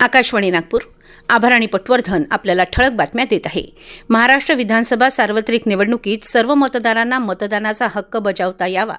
आकाशवाणी नागपूर. आभाराणी पटवर्धन आपल्याला ठळक बातम्या देत आहे. महाराष्ट्र विधानसभा सार्वत्रिक निवडणुकीत सर्व मतदारांना मतदानाचा हक्क बजावता यावा.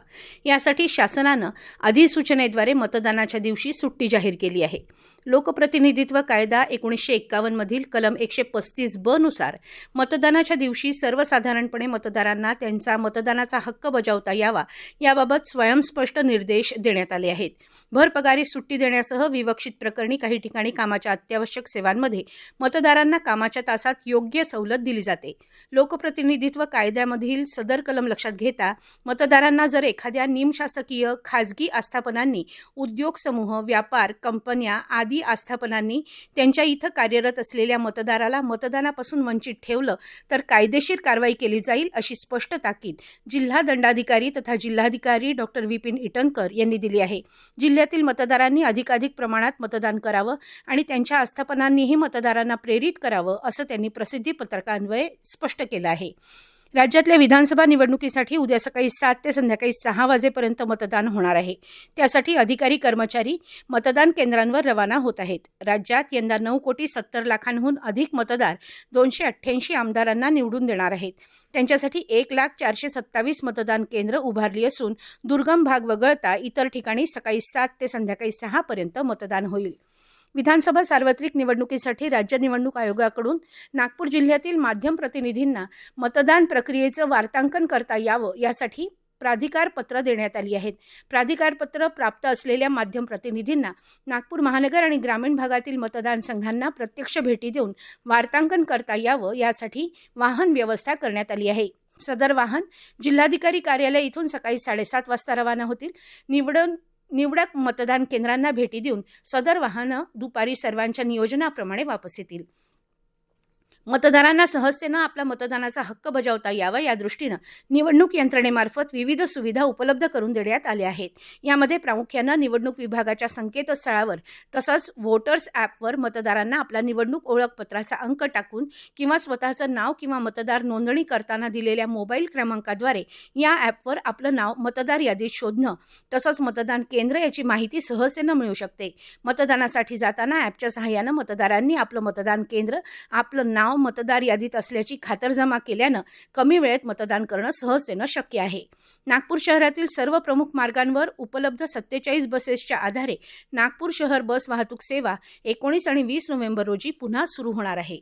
यासाठी शासनानं अधिसूचनेद्वारे मतदानाच्या दिवशी सुट्टी जाहीर केली आहे. लोकप्रतिनिधित्व कायदा एकोणीसशे एक्कावन्नमधील कलम एकशे पस्तीस ब नुसार मतदानाच्या दिवशी सर्वसाधारणपणे मतदारांना त्यांचा मतदानाचा हक्क बजावता यावा याबाबत स्वयंस्पष्ट निर्देश देण्यात आले आहेत. भरपगारी सुट्टी देण्यासह विवक्षित प्रकरणी काही ठिकाणी कामाच्या अत्यावश्यक सेवांमध्ये मतदारांना कामाच्या तासात योग्य सवलत दिली जाते. लोकप्रतिनिधित्व कायद्यामधील सदर कलम लक्षात घेता मतदारांना जर एखाद्या निमशासकीय खाजगी आस्थापनांनी उद्योग समूह व्यापार कंपन्या आदी आस्थापनांनी त्यांच्या इथं कार्यरत असलेल्या मतदाराला मतदानापासून वंचित ठेवलं तर कायदेशीर कारवाई केली जाईल अशी स्पष्ट ताकीद जिल्हा दंडाधिकारी तथा जिल्हाधिकारी डॉक्टर विपिन इटनकर यांनी दिली आहे. जिल्ह्यातील मतदारांनी अधिकाधिक प्रमाणात मतदान करावं आणि त्यांच्या आस्थापनांनीही मत मतदारांना प्रेरित करावं असं त्यांनी प्रसिद्धी पत्रकान्वये स्पष्ट केलं आहे. राज्यातल्या विधानसभा निवडणुकीसाठी उद्या सकाळी सात ते संध्याकाळी सहा वाजेपर्यंत मतदान होणार आहे. त्यासाठी अधिकारी कर्मचारी मतदान केंद्रांवर रवाना होत आहेत. राज्यात यंदा नऊ कोटी सत्तर लाखांहून अधिक मतदार दोनशे अठ्ठ्याऐंशी आमदारांना निवडून देणार आहेत. त्यांच्यासाठी एक लाख चारशे सत्तावीस मतदान केंद्र उभारली असून दुर्गम भाग वगळता इतर ठिकाणी सकाळी सात ते संध्याकाळी सहापर्यंत मतदान होईल. विधानसभा सार्वत्रिक निवडणुकीसाठी राज्य निवडणूक आयोगाकडून नागपूर जिल्ह्यातील माध्यम प्रतिनिधींना मतदान प्रक्रियेचं वार्तांकन करता यावं यासाठी प्राधिकार पत्र देण्यात आली आहेत. प्राधिकार पत्र प्राप्त असलेल्या माध्यम प्रतिनिधींना नागपूर महानगर आणि ग्रामीण भागातील मतदान संघांना प्रत्यक्ष भेटी देऊन वार्तांकन करता यावं यासाठी वाहन व्यवस्था करण्यात आली आहे. सदर वाहन जिल्हाधिकारी कार्यालय इथून सकाळी साडेसात वाजता रवाना होतील. निवडून निवडक मतदान केंद्रांना भेटी देऊन सदर वाहनं दुपारी सर्वांच्या नियोजनाप्रमाणे वापस येतील. मतदारांना सहजतेनं आपला मतदानाचा हक्क बजावता यावा या दृष्टीनं निवडणूक यंत्रणेमार्फत विविध सुविधा उपलब्ध करून देण्यात आल्या आहेत. यामध्ये प्रामुख्यानं निवडणूक विभागाच्या संकेतस्थळावर तसंच वोटर्स ॲपवर मतदारांना आपला निवडणूक ओळखपत्राचा अंक टाकून किंवा स्वतःचं नाव किंवा मतदार नोंदणी करताना दिलेल्या मोबाईल क्रमांकाद्वारे या ॲपवर आपलं नाव मतदार यादीत शोधणं तसंच मतदान केंद्र याची माहिती सहजतेनं मिळू शकते. मतदानासाठी जाताना ॲपच्या सहाय्यानं मतदारांनी आपलं मतदान केंद्र आपलं नाव मतदार यादीत असल्याची खातरजमा केल्यानं कमी वेळेत मतदान करणं सहजतेनं शक्य आहे. नागपूर शहरातील सर्व प्रमुख मार्गांवर उपलब्ध सत्तेचाळीस बसेसच्या आधारे नागपूर शहर बस वाहतूक सेवा एकोणीस आणि वीस नोव्हेंबर रोजी पुन्हा सुरू होणार आहे.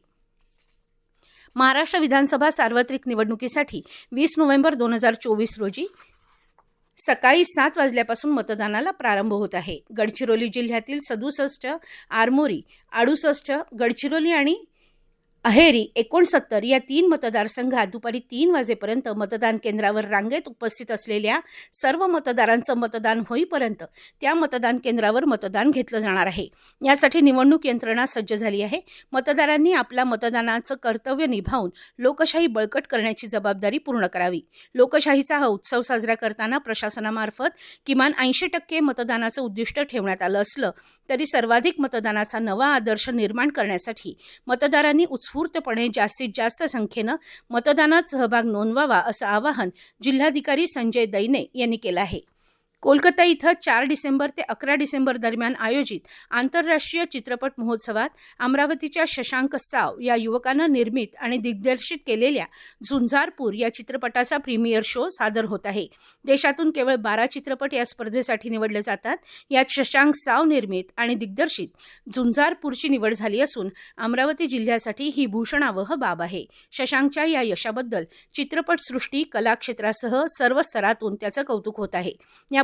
महाराष्ट्र विधानसभा सार्वत्रिक निवडणुकीसाठी वीस नोव्हेंबर दोन हजार चोवीस रोजी सकाळी सात वाजल्यापासून मतदानाला प्रारंभ होत आहे. गडचिरोली जिल्ह्यातील सदुसष्ट आरमोरी अडुसष्ट गडचिरोली आणि अहेरी एकोणसत्तर या तीन मतदारसंघात दुपारी तीन वाजेपर्यंत मतदान केंद्रावर रांगेत उपस्थित असलेल्या सर्व मतदारांचं मतदान होईपर्यंत त्या मतदान केंद्रावर मतदान घेतलं जाणार आहे. यासाठी निवडणूक यंत्रणा सज्ज झाली आहे. मतदारांनी आपला मतदानाचं कर्तव्य निभावून लोकशाही बळकट करण्याची जबाबदारी पूर्ण करावी. लोकशाहीचा हा उत्सव साजरा करताना प्रशासनामार्फत किमान ऐंशी टक्के मतदानाचं उद्दिष्ट ठेवण्यात आलं असलं तरी सर्वाधिक मतदानाचा नवा आदर्श निर्माण करण्यासाठी मतदारांनी उत्स्फूर्तपणे जास्तीत जास्त संख्येनं मतदानात सहभाग नोंदवावा असं आवाहन जिल्हाधिकारी संजय दैने यांनी केलं आहे. कोलकाता इथं चार डिसेंबर ते अकरा डिसेंबर दरम्यान आयोजित आंतरराष्ट्रीय चित्रपट महोत्सवात अमरावतीच्या शशांक साव या युवकानं निर्मित आणि दिग्दर्शित केलेल्या झुंजारपूर या चित्रपटाचा प्रीमियर शो सादर होत आहे. देशातून केवळ बारा चित्रपट या स्पर्धेसाठी निवडले जातात. यात शशांक साव निर्मित आणि दिग्दर्शित झुंजारपूरची निवड झाली असून अमरावती जिल्ह्यासाठी ही भूषणावह बाब आहे. शशांकच्या या यशाबद्दल चित्रपटसृष्टी कलाक्षेत्रासह सर्व स्तरातून त्याचं कौतुक होत आहे. या